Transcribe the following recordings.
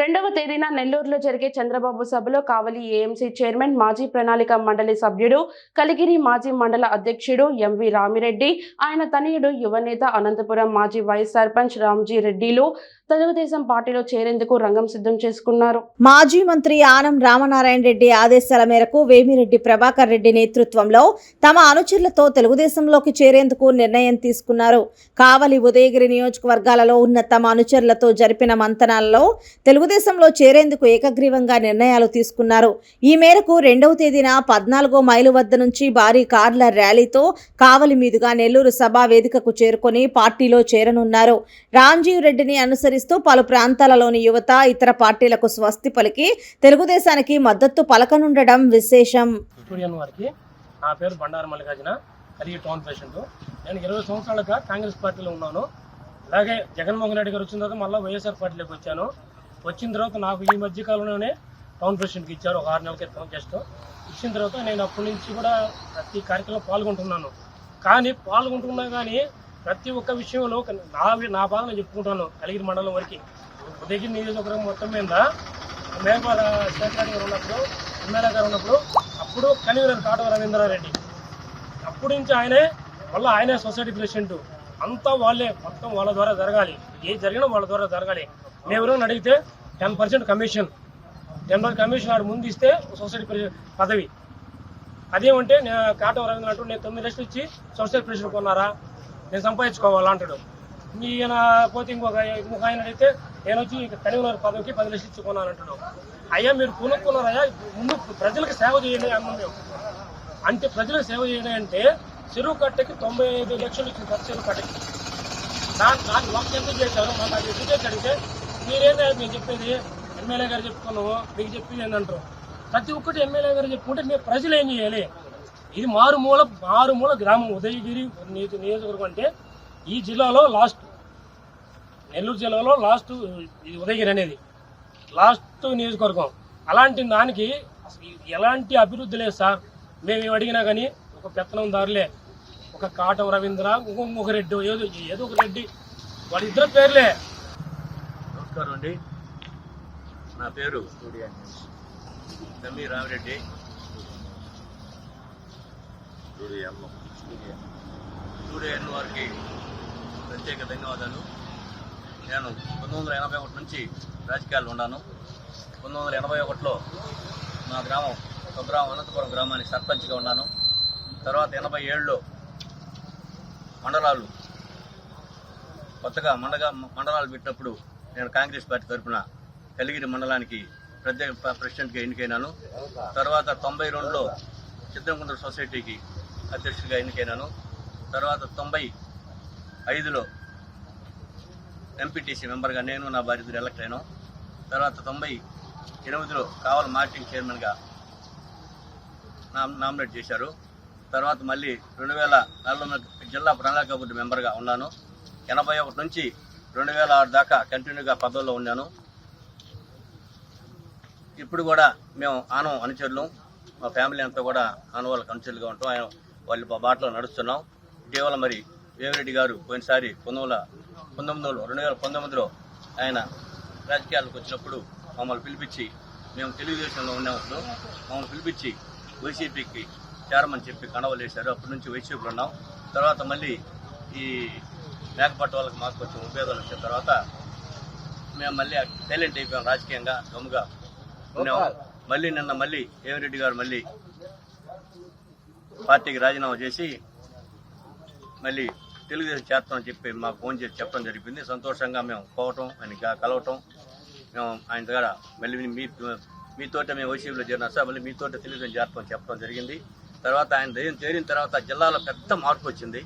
రెండవ తేదీన నెల్లూరులో జరిగే చంద్రబాబు సభలో కావలి ఏఎంసీ చైర్మన్ మాజీ ప్రణాళిక మండలి సభ్యుడు కలిగిరి మాజీ మండల అధ్యక్షుడు ఎంవి రామిరెడ్డి ఆయన తనయుడు యువనేత అనంతపురం మాజీ వైస్ సర్పంచ్ రామ్జీ రెడ్డిలు తెలుగుదేశం పార్టీలో చేరేందుకు రంగం సిద్ధం చేసుకున్నారు. మాజీ మంత్రి ఆనం రామనారాయణ రెడ్డి ఆదేశాల మేరకు వేమిరెడ్డి ప్రభాకర్ రెడ్డి నేతృత్వంలో తమ అనుచరులతో తెలుగుదేశంలోకి చేరేందుకు నిర్ణయం తీసుకున్నారు. కావలి ఉదయగిరి నియోజకవర్గాలలో ఉన్న తమ అనుచరులతో జరిపిన మంతనాలలో తెలుగు తెలుగుదేశంలో చేరేందుకు ఏకగ్రీవంగా నిర్ణయాలు తీసుకున్నారు. ఈ మేరకు రెండవ తేదీన పద్నాలుగో మైలు వద్ద నుంచి భారీ కార్ల ర్యాలీతో కావలి మీదుగా నెల్లూరు సభా వేదికకు చేరుకొని పార్టీలో చేరనున్నారు. రాంజీవ్ రెడ్డిని అనుసరిస్తూ పలు ప్రాంతాలలోని యువత ఇతర పార్టీలకు స్వస్తి పలికి తెలుగుదేశానికి మద్దతు పలకనుండడం విశేషం. నా పేరు బండారు మల్లికార్జున కలిగి టౌన్ పేషెంట్ నేను ఇరవై సంవత్సరాలుగా కాంగ్రెస్ పార్టీలో ఉన్నాను. అలాగే జగన్మోహన్ రెడ్డి గారు వచ్చిన తర్వాత మళ్ళీ వైఎస్ఆర్ పార్టీలోకి వచ్చాను. వచ్చిన తర్వాత నాకు ఈ మధ్య కాలంలోనే టౌన్ ప్రెసిడెంట్కి ఇచ్చారు. ఒక ఆరు నెలల క్రితం జస్ట్ ఇచ్చిన తర్వాత నేను అప్పటి నుంచి కూడా ప్రతి కార్యక్రమంలో పాల్గొంటున్నాను. కానీ పాల్గొంటున్నా కానీ ప్రతి ఒక్క విషయంలో నా నా బాధ నేను చెప్పుకుంటాను కలిగిరి మండలం వరకు. ఉదయగిరి నియోజకవర్గం మొత్తం మీద మేఘపాల శేఖర్ గారు ఉన్నప్పుడు ఎమ్మెల్యే గారు ఉన్నప్పుడు అప్పుడు కన్వీనర్ కాటవ రవీంద్రారెడ్డి. అప్పటి నుంచి ఆయనే మళ్ళీ ఆయనే సొసైటీ ప్రెసిడెంట్. అంతా వాళ్ళే మొత్తం వాళ్ళ ద్వారా జరగాలి. ఏ జరిగినా వాళ్ళ ద్వారా జరగాలి. మేము ఎవరైనా అడిగితే ten percent commission ten percent commission ఆడు ముందు ఇస్తే సొసైటీ పదవి. అదేమంటే నేను కాటం రవీంద్ర అంటూ నేను తొమ్మిది లక్షలు ఇచ్చి సొసైటీ ప్రెసిడెంట్ కొన్నారా? నేను సంపాదించుకోవాలా అంటాడు ఈయన పోతే ఇంకొక ఇంకొక ఆయన అడిగితే నేను వచ్చి కన్వీనర్ పదవికి పది లక్షలు ఇచ్చి కొన్నాను అంటాడు అయ్యా మీరు కొనుక్కున్నారయ్యా ముందు ప్రజలకు సేవ చేయండి అన్నాం అంటే ప్రజలకు సేవ చేయండి అంటే చెరువు కట్టకి తొంభై ఐదు లక్షలు ఇచ్చింది చెరువు కట్టకి. దాని దాన్ని వర్క్ ఎంత చేశారు? నాకు అది ఎందుకు చేసి అడిగితే మీరేందా మేము చెప్పేది ఎమ్మెల్యే గారు చెప్పుకున్నాము మీకు చెప్పింది ఏంటంటారు ప్రతి ఒక్కటి ఎమ్మెల్యే గారు చెప్పుకుంటే మేము ప్రజలు ఏం చేయాలి? ఇది మారుమూల మారుమూల గ్రామం ఉదయగిరి నియోజకవర్గం అంటే ఈ జిల్లాలో లాస్ట్ నెల్లూరు జిల్లాలో లాస్ట్ ఇది ఉదయగిరి అనేది. లాస్ట్ నియోజకవర్గం. అలాంటి దానికి ఎలాంటి అభివృద్ధి లేదు సార్. మేము అడిగినా కానీ ఒక పెత్తనందారులే ఒక కాటం రవీంద్ర ఇంకొక రెడ్డి ఏదో ఏదో ఒక రెడ్డి. వాళ్ళిద్దరు పేర్లే. నమస్కారం అండి. నా పేరు తమ్మి రామిరెడ్డి సూర్యన్ వారికి ప్రత్యేక ధన్యవాదాలు. నేను పంతొమ్మిది వందల ఎనభై ఒకటి నుంచి రాజకీయాల్లో ఉన్నాను. పంతొమ్మిది వందల ఎనభై ఒకటిలో మా గ్రామం స్వగ్రామం అనంతపురం గ్రామానికి సర్పంచ్గా ఉన్నాను. తర్వాత ఎనభై ఏడులో మండలాలు కొత్తగా మండగా మండలాలు పెట్టినప్పుడు నేను కాంగ్రెస్ పార్టీ తరఫున కలిగిరి మండలానికి ప్రత్యేక ప్రెసిడెంట్గా ఎన్నికైనాను. తర్వాత తొంభై రెండులో చిత్రంకుంట సొసైటీకి అధ్యక్షుడిగా ఎన్నికైనాను. తర్వాత తొంభై ఐదులో ఎంపీటీసీ మెంబర్గా నేను నా భార్య ఎలక్ట్ అయినాం. తర్వాత తొంభై ఎనిమిదిలో కావల మార్కెటింగ్ చైర్మన్గా నామ్ నామినేట్ చేశారు. తర్వాత మళ్ళీ రెండు వేల నాలుగు జిల్లా ప్రణాళిక బోర్డు మెంబర్గా ఉన్నాను. ఎనభై ఒకటి నుంచి రెండు వేల ఆరు దాకా కంటిన్యూగా పదవుల్లో ఉన్నాను. ఇప్పుడు కూడా మేము ఆనం అనుచరులు. మా ఫ్యామిలీ అంతా కూడా ఆన వాళ్ళకి అనుచరులుగా ఉంటాం. ఆయన వాళ్ళ బాటలో నడుస్తున్నాం. ఇటీవల మరి వేమిరెడ్డి గారు పోయినసారి పంతొమ్మిది పంతొమ్మిదిలో రెండు వేల పంతొమ్మిదిలో ఆయన రాజకీయాలకు వచ్చినప్పుడు మమ్మల్ని పిలిపించి మేము తెలుగుదేశంలో ఉన్నప్పుడు మమ్మల్ని పిలిపించి వైసీపీకి చేరమని చెప్పి కండవలు వేశారు అప్పటి నుంచి వైసీపీలో ఉన్నాం. తర్వాత మళ్ళీ ఈ మేకపట్టు వాళ్ళకి మాకు కొంచెం ఉపయోగాలు వచ్చిన తర్వాత మేము మళ్ళీ సైలెంట్ అయిపోయాం రాజకీయంగా గమ్ముగా ఉన్నాం. మళ్ళీ నిన్న మళ్ళీ ఏమిరెడ్డి గారు మళ్ళీ పార్టీకి రాజీనామా చేసి మళ్ళీ తెలుగుదేశం చేస్తామని చెప్పి మాకు ఫోన్ చేసి చెప్పడం జరిగింది. సంతోషంగా మేము పోవటం ఆయన కలవటం మేము ఆయన దగ్గర మళ్ళీ మీ మీతోటే మేము వైసీపీలో చేరినా సార్. మళ్ళీ మీతోటే తెలుగుదేశం చేస్తామని చెప్పడం జరిగింది. తర్వాత ఆయన ధైర్యం చేరిన తర్వాత జిల్లాలో పెద్ద మార్పు వచ్చింది.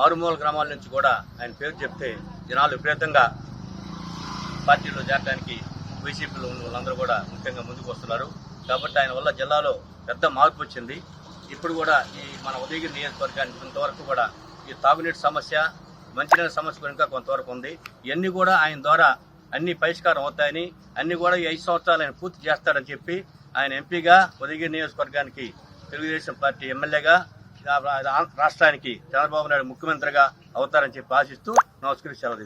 మారుమూల గ్రామాల నుంచి కూడా ఆయన పేరు చెప్తే జనాలు విపరీతంగా పార్టీలో చేరడానికి వైసీపీలో ఉన్న వాళ్ళందరూ కూడా ముఖ్యంగా ముందుకు వస్తున్నారు. కాబట్టి ఆయన వల్ల జిల్లాలో పెద్ద మార్పు వచ్చింది. ఇప్పుడు కూడా ఈ మన ఉదయగిరి నియోజకవర్గానికి కొంతవరకు కూడా ఈ తాగునీటి సమస్య మంచినీళ్ళ సమస్య కూడా ఇంకా కొంతవరకు ఉంది. ఇవన్నీ కూడా ఆయన ద్వారా అన్ని పరిష్కారం అవుతాయని అన్ని కూడా ఈ ఐదు సంవత్సరాలు ఆయన పూర్తి చేస్తాడని చెప్పి ఆయన ఎంపీగా ఉదయగిరి నియోజకవర్గానికి తెలుగుదేశం పార్టీ ఎమ్మెల్యేగా రాష్ట్రానికి చంద్రబాబు నాయుడు ముఖ్యమంత్రిగా అవుతారని చెప్పి ఆశిస్తూ నమస్కరించి సెలవు